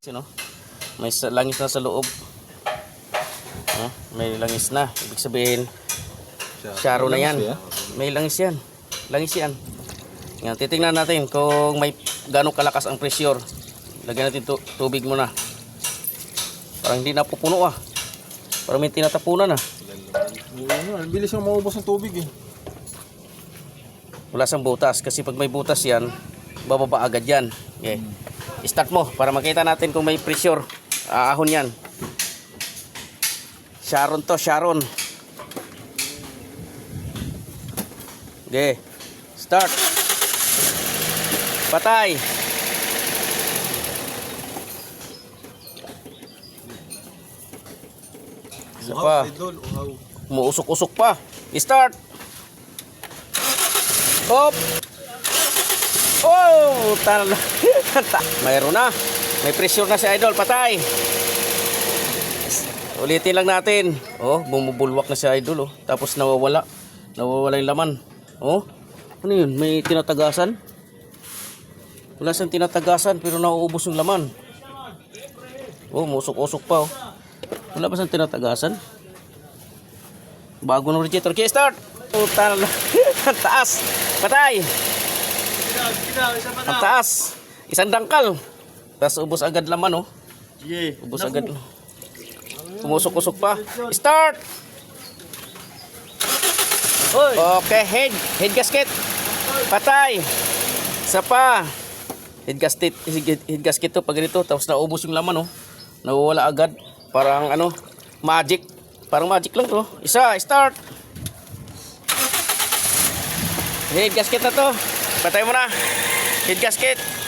Sino? May sa- langis na sa loob. Oh, may langis na. Ibig sabihin, Sharo na yan. May langis yan. Langis yan. Yan, titingnan natin kung may gano'ng kalakas ang pressure. Lagyan natin tu- tubig muna. Parang hindi napupuno ah. Parang may tinatapunan ah. Ang bilis yung maubos ng tubig eh. Wala sang butas. Kasi pag may butas yan, bababa agad yan. Okay. Start mo para makita natin kung may pressure. Aahon yan. Sharon to, Sharon. Okay. Start. Patay. Isa pa. Umuusok-usok pa. Start. Hop. Oh, tal. Mayroon na. May pressure na si Idol. Patay. Ulitin lang natin. Oh, bumubulwak na si Idol. Oh. Tapos nawawala. Nawawala yung laman. Oh. Ano yun? May tinatagasan? Wala siyang tinatagasan pero nauubos yung laman. Oh, musok-usok pa. Oh. Wala ba siyang tinatagasan? Bago ng radiator. Okay, start! Puta na Ang taas! Patay! Ang taas! Isang dangkal! Tapos ubos agad laman, oh. Yeah. Ubos agad. Pumusok-usok pa. Start! Hoy! Okay, head. Head gasket. Patay. Isa pa. Head gasket, head head gasket to pag ganito. Tapos naubos yung laman, oh. Nawawala agad. Parang ano, magic. Parang magic lang to. Isa, start. Head gasket na to. Patay mo na. Head gasket.